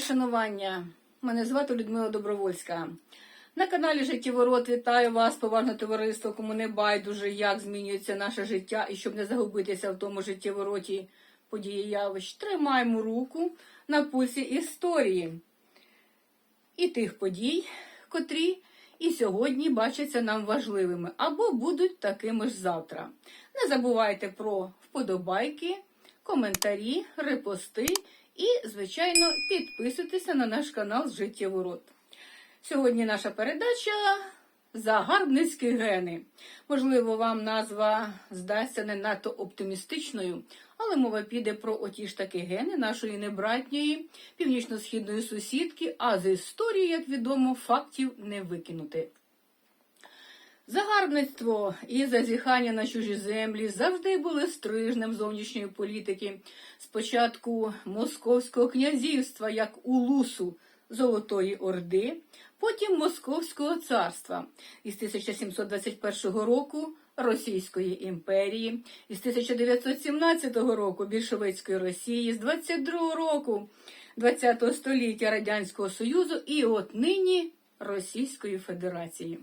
шанування. Мене звати Людмила Добровольська. На каналі Життєворот вітаю вас, поважне товариство, кому не байдуже, як змінюється наше життя і щоб не загубитися в тому життєвороті події явищ. Тримаємо руку на пульсі історії і тих подій, котрі і сьогодні бачаться нам важливими або будуть такими ж завтра. Не забувайте про вподобайки, коментарі, репости і, звичайно, підписуйтеся на наш канал Життєворот. Сьогодні наша передача Загарбницькі гени. Можливо, вам назва здасться не надто оптимістичною, але мова піде про оті ж таки гени нашої небратньої північно-східної сусідки, а з історії, як відомо, фактів не викинути. Загарбництво і зазіхання на чужі землі завжди були стрижнем зовнішньої політики. Спочатку Московського князівства як улусу Золотої Орди, потім Московського царства із 1721 року Російської імперії, із 1917 року більшовицької Росії, з 22 року ХХ століття Радянського Союзу і от нині Російської Федерації.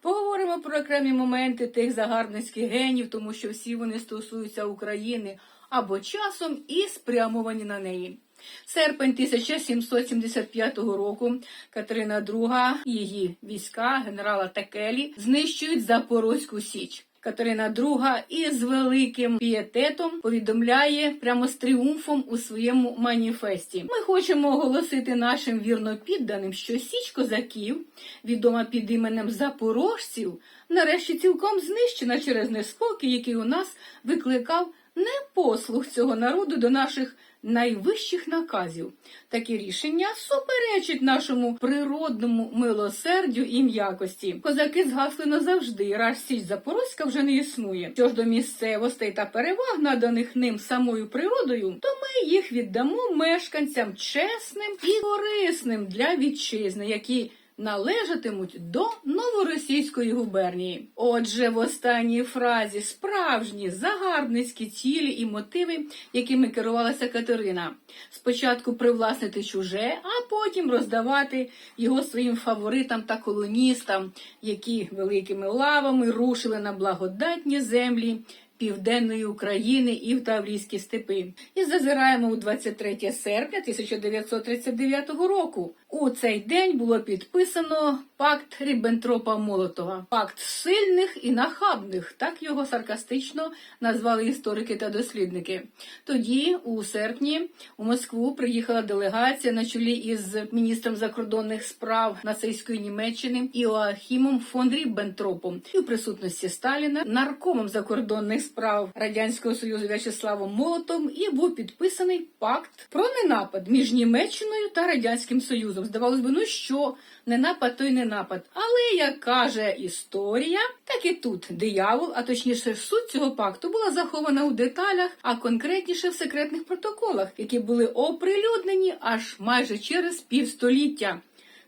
Поговоримо про окремі моменти тих загарбницьких генів, тому що всі вони стосуються України або часом і спрямовані на неї. Серпень 1775 року Катерина II її війська генерала Такелі, знищують Запорозьку Січ. Катерина II із великим пієтетом повідомляє прямо з тріумфом у своєму маніфесті. Ми хочемо оголосити нашим вірнопідданим, що Січ козаків, відома під іменем Запорожців, нарешті цілком знищена через неспокій, який у нас викликав непослух цього народу до наших найвищих наказів. Такі рішення суперечать нашому природному милосердю і м'якості. Козаки згасли назавжди, раз січ Запорозька вже не існує. Що ж до місцевостей та переваг, наданих ним самою природою, то ми їх віддамо мешканцям чесним і корисним для вітчизни, які належатимуть до новоросійської губернії. Отже, в останній фразі справжні загарбницькі цілі і мотиви, якими керувалася Катерина. Спочатку привласнити чуже, а потім роздавати його своїм фаворитам та колоністам, які великими лавами рушили на благодатні землі. Південної України і в Таврійські степи. І зазираємо у 23 серпня 1939 року. У цей день було підписано пакт Ріббентропа Молотова. Пакт сильних і нахабних, так його саркастично назвали історики та дослідники. Тоді, у серпні, у Москву приїхала делегація на чолі із міністром закордонних справ нацистської Німеччини Іоахімом фон Ріббентропом і у присутності Сталіна, наркомом закордонних справ Радянського Союзу В'ячеславом Молотом і був підписаний пакт про ненапад між Німеччиною та Радянським Союзом. Здавалось би, ну що, не напад, то й не напад. Але як каже історія, так і тут диявол, а точніше, суть цього пакту була захована у деталях, а конкретніше в секретних протоколах, які були оприлюднені аж майже через півстоліття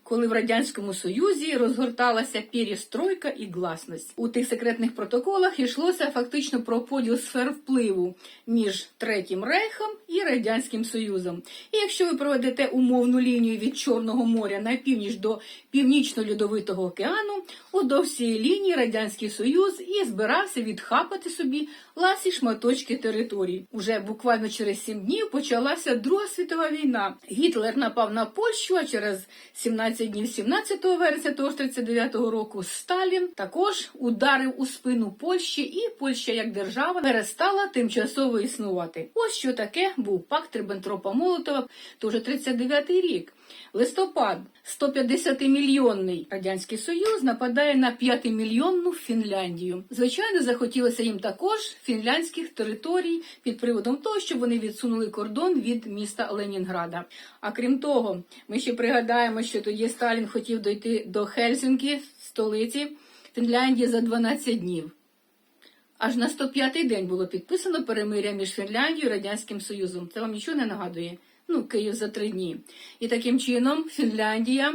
коли в радянському союзі розгорталася перестройка і гласність. У тих секретних протоколах йшлося фактично про поділ сфер впливу між Третім Рейхом і Радянським Союзом. І якщо ви проведете умовну лінію від Чорного моря на північ до північно-льодовитого океану, удовж цієї лінії Радянський Союз і збирався відхапати собі ласі шматочки територій. Уже буквально через сім днів почалася Друга світова війна. Гітлер напав на Польщу, а через 17 днів 17 вересня 1939 року Сталін також ударив у спину Польщі, і Польща як держава перестала тимчасово існувати. Ось що таке був пакт Риббентропа Молотова, то вже 39-й рік. Листопад 150-мільйонний радянський союз нападає на 5-мільйонну Фінляндію. Звичайно, захотілося їм також фінляндських територій під приводом того, що вони відсунули кордон від міста Ленінграда. А крім того, ми ще пригадаємо, що тоді Сталін хотів дойти до Хельсінкі, столиці Фінляндії за 12 днів. Аж на 105-й день було підписано перемиря між Фінляндією і Радянським Союзом. Це вам нічого не нагадує? Ну, Київ за три дні. І таким чином Фінляндія,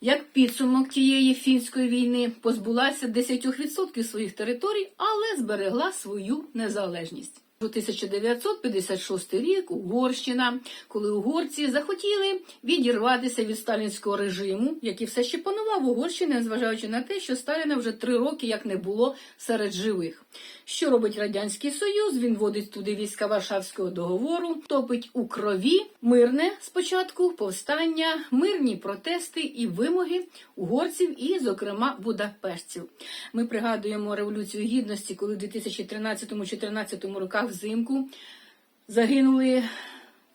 як підсумок тієї фінської війни, позбулася 10% своїх територій, але зберегла свою незалежність. У 1956 рік Угорщина, коли угорці захотіли відірватися від сталінського режиму, який все ще панував в Угорщині, незважаючи на те, що Сталіна вже три роки як не було серед живих. Що робить радянський союз? Він вводить туди війська Варшавського договору, топить у крові мирне спочатку повстання, мирні протести і вимоги угорців і, зокрема, будапештців. Ми пригадуємо революцію гідності, коли в 2013-2014 роках взимку загинули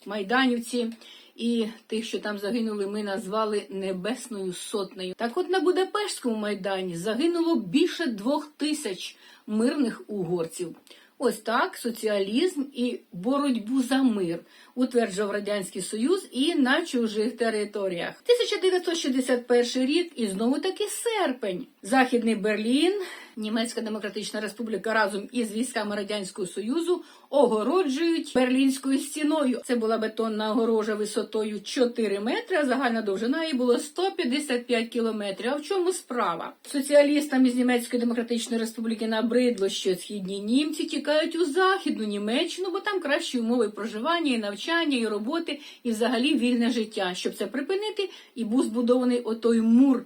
майданівці. І тих, що там загинули, ми назвали Небесною Сотнею. Так от на Будапештському майдані загинуло більше двох тисяч мирних угорців. Ось так соціалізм і боротьбу за мир утверджував Радянський Союз і на чужих територіях. 1961 рік і знову таки серпень. Західний Берлін, Німецька Демократична Республіка разом із військами Радянського Союзу огороджують Берлінською стіною. Це була бетонна огорожа висотою 4 метри, а загальна довжина її було 155 кілометрів. А в чому справа? Соціалістам із Німецької Демократичної Республіки набридло, що східні німці тікають у західну Німеччину, бо там кращі умови проживання і навчання, і роботи, і взагалі вільне життя. Щоб це припинити, і був збудований отой мур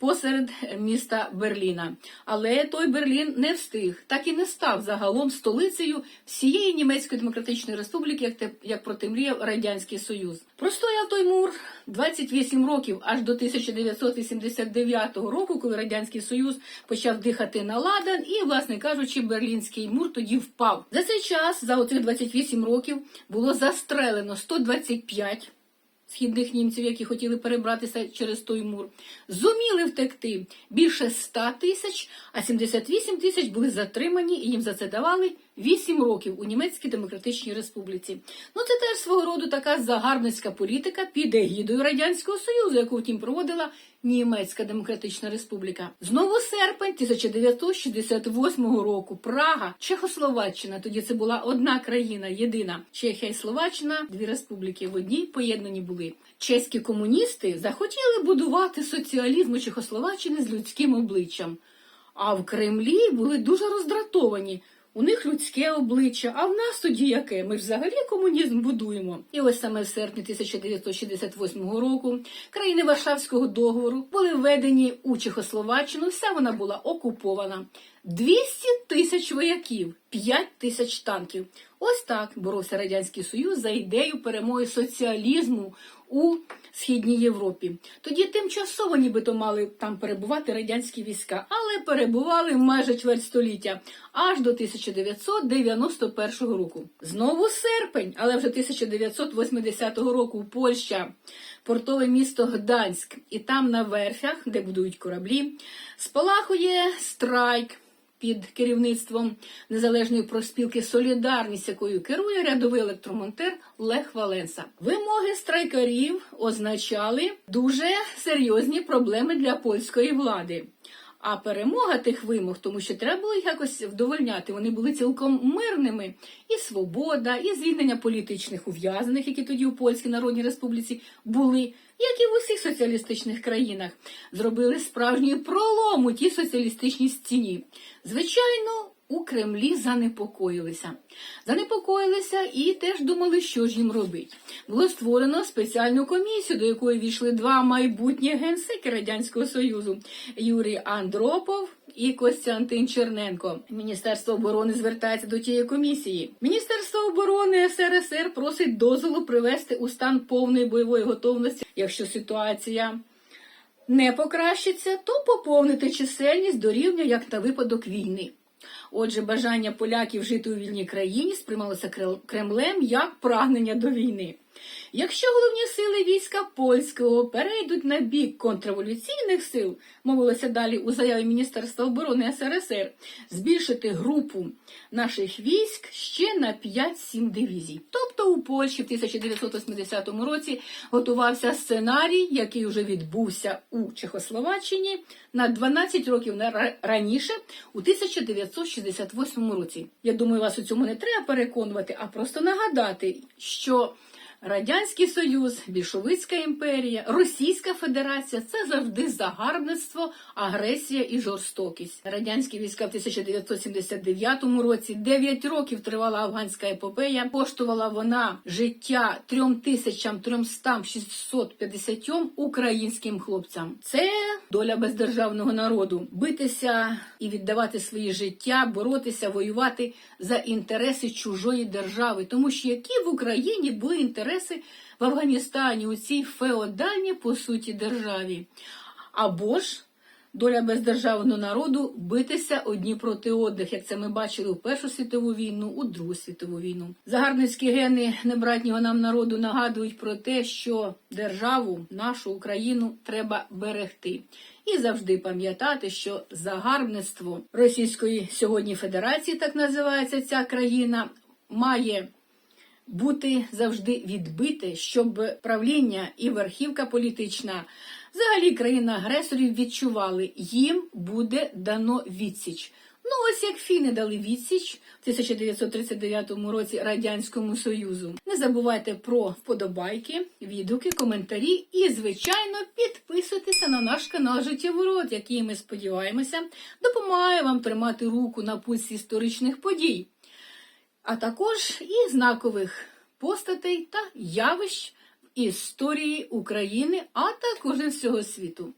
посеред міста Берліна. Але той Берлін не встиг, так і не став загалом столицею всієї Німецької Демократичної Республіки, як, те, як протимріяв Радянський Союз. Простояв той мур 28 років аж до 1989 року, коли Радянський Союз почав дихати на ладан, і, власне кажучи, Берлінський мур тоді впав. За цей час, за оцих 28 років, було застрелено 125 східних німців, які хотіли перебратися через той мур, зуміли втекти більше 100 тисяч, а 78 тисяч були затримані і їм за це давали 8 років у Німецькій Демократичній Республіці. Ну це теж свого роду така загарбницька політика під егідою Радянського Союзу, яку втім проводила Німецька Демократична Республіка. Знову серпень 1968 року. Прага, Чехословаччина. Тоді це була одна країна, єдина. Чехія і Словаччина, дві республіки в одній поєднані були. Чеські комуністи захотіли будувати соціалізм у Чехословаччини з людським обличчям. А в Кремлі були дуже роздратовані. У них людське обличчя, а в нас тоді яке? Ми ж взагалі комунізм будуємо. І ось саме в серпні 1968 року країни Варшавського договору були введені у Чехословаччину. Вся вона була окупована. 200 тисяч вояків, 5 тисяч танків. Ось так боровся Радянський Союз за ідею перемоги соціалізму у Східній Європі. Тоді тимчасово нібито мали там перебувати радянські війська, але перебували майже чверть століття, аж до 1991 року. Знову серпень, але вже 1980 року Польща, портове місто Гданськ, і там на верфях, де будують кораблі, спалахує страйк під керівництвом незалежної профспілки Солідарність, якою керує рядовий електромонтер Лех Валенса. Вимоги страйкарів означали дуже серйозні проблеми для польської влади. А перемога тих вимог, тому що треба було їх якось вдовольняти. Вони були цілком мирними. І свобода, і звільнення політичних ув'язнених, які тоді у Польській Народній Республіці були, як і в усіх соціалістичних країнах, зробили справжній пролом у тій соціалістичній стіні. Звичайно. У Кремлі занепокоїлися. Занепокоїлися і теж думали, що ж їм робити. Було створено спеціальну комісію, до якої війшли два майбутні генсеки Радянського Союзу Юрій Андропов і Костянтин Черненко. Міністерство оборони звертається до тієї комісії. Міністерство оборони СРСР просить дозволу привести у стан повної бойової готовності, якщо ситуація. Не покращиться, то поповнити чисельність до рівня як на випадок війни. Отже, бажання поляків жити у вільній країні сприймалося Кремлем як прагнення до війни. Якщо головні сили війська польського перейдуть на бік контрреволюційних сил, мовилося далі у заяві Міністерства оборони СРСР, збільшити групу наших військ ще на 5-7 дивізій. Тобто у Польщі в 1980 році готувався сценарій, який вже відбувся у Чехословаччині на 12 років раніше, у 1968 році. Я думаю, вас у цьому не треба переконувати, а просто нагадати, що Радянський Союз, Більшовицька імперія, Російська Федерація це завжди загарбництво, агресія і жорстокість. Радянські війська в 1979 році 9 років тривала афганська епопея. Коштувала вона життя 3350 українським хлопцям. Це доля бездержавного народу. Битися і віддавати свої життя, боротися, воювати за інтереси чужої держави, тому що які в Україні були інтереси в Афганістані у цій феодальній по суті державі. Або ж доля бездержавного народу битися одні проти одних, як це ми бачили у Першу світову війну, у Другу світову війну. Загарбницькі гени небратнього нам народу нагадують про те, що державу, нашу Україну, треба берегти. І завжди пам'ятати, що загарбництво Російської сьогодні Федерації, так називається ця країна, має бути завжди відбите, щоб правління і верхівка політична, взагалі країна агресорів відчували, їм буде дано відсіч. Ну, ось як фіни дали відсіч в 1939 році Радянському Союзу. Не забувайте про вподобайки, відгуки, коментарі і, звичайно, підписуйтеся на наш канал Життєворот, який ми сподіваємося допомагає вам тримати руку на пульсі історичних подій а також і знакових постатей та явищ в історії України, а також і всього світу.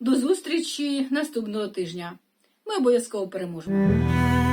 До зустрічі наступного тижня. Ми обов'язково переможемо.